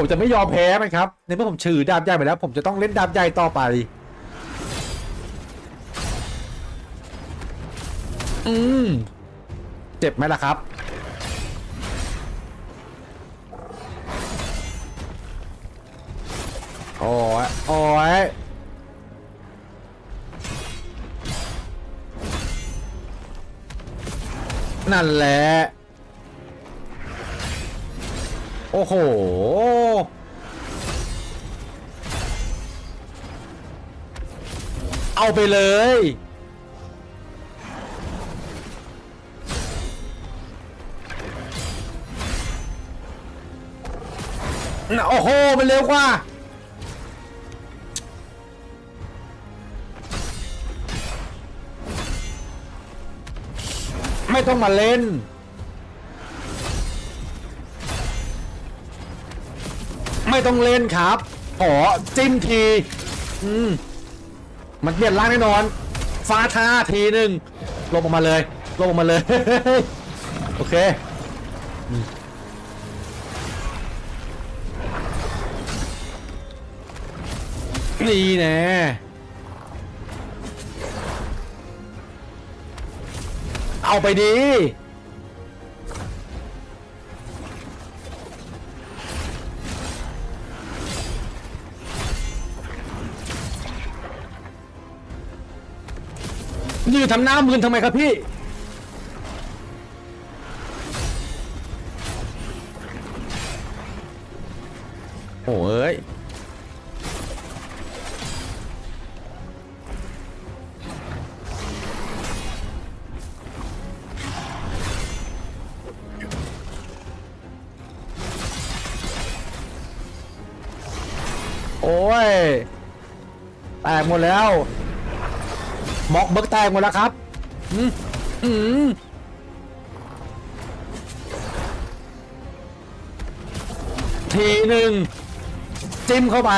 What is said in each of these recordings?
ผมจะไม่ยอมแพ้มันครับ ในเมื่อผมถือดาบใหญ่ไปแล้ว ผมจะต้องเล่นดาบใหญ่ต่อไปอืมเจ็บไหมล่ะครับ โอ้ยโอ้ยนั่นแหละ โอ้โห เอาไปเลยนะโอ้โห มันเร็วกว่าไม่ต้องมาเล่น ไม่ต้องเล่นครับ ขอจิ้มที อืม มันเปลี่ยนร่างแน่นอน ฟ้าท่าทีหนึ่งลงออกมาเลย ลงออกมาเลย โอเคนี่แน่เอาไปดี ยืนทำหน้ามืนทำไมครับพี่โอ้เอ้ยโอ้ยแตกหมดแล้ว ม็อกเบิกแตกหมดแล้วครับอืมอืมทีหนึ่งจิ้มเข้าไป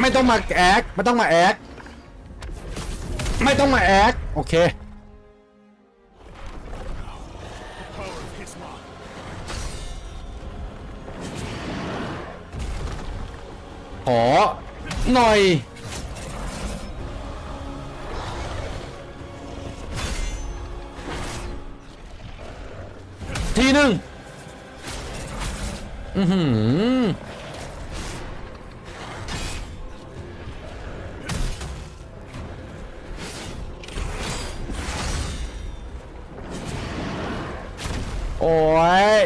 ไม่ต้องมาแอกไม่ต้องมาแอกไม่ต้องมาแอกโอเค ขอหน่อย ทีหนึ่งอือหือโอ้ย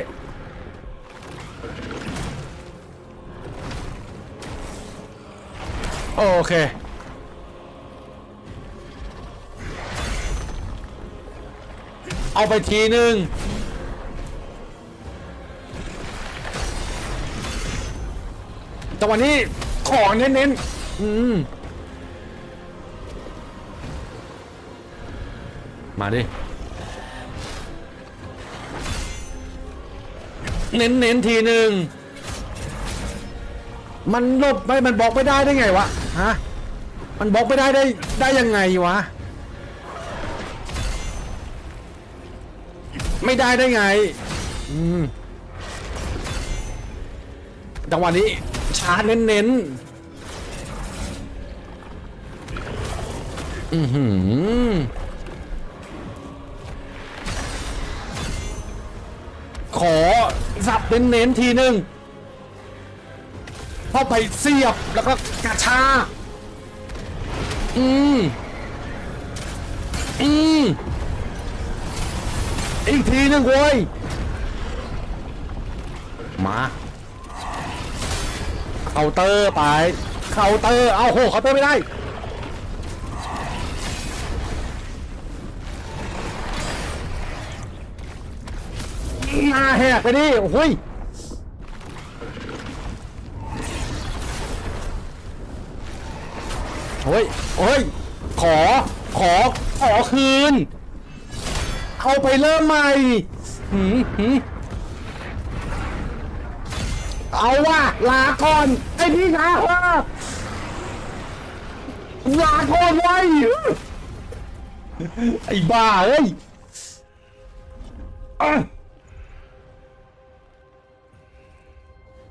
โอเค เอาไปทีหนึ่งจังหวะนี้ของเน้นๆอืมมาดิ เน้นๆทีหนึ่ง มันหลบไม่มันบล็อกไม่ได้ได้ไงวะฮะมันบล็อกไม่ได้ได้ได้ยังไงวะ ไม่ได้ได้ไงอืมจังหวะนี้ชาร์จเน้นๆอือหือขอสับเน้นๆทีหนึ่งาไปเสียบแล้วก็กระชากอืมอืมอีกทีหนึงเว้ยมาเคาน์เตอร์ไปเคาน์เตอร์เอาโหเคาน์เตอร์ไม่ได้หน้าแหกไปดิโอ้ย โอ้ยโอ้ย ขอ ขอ ขอคืน เอาไปเริ่มใหม่หืมหืมเอาว่ะลาก่อน ไอ้พี่ขาเถอะลาก่อนไว้ไอ้บ้าเอ้ยอะ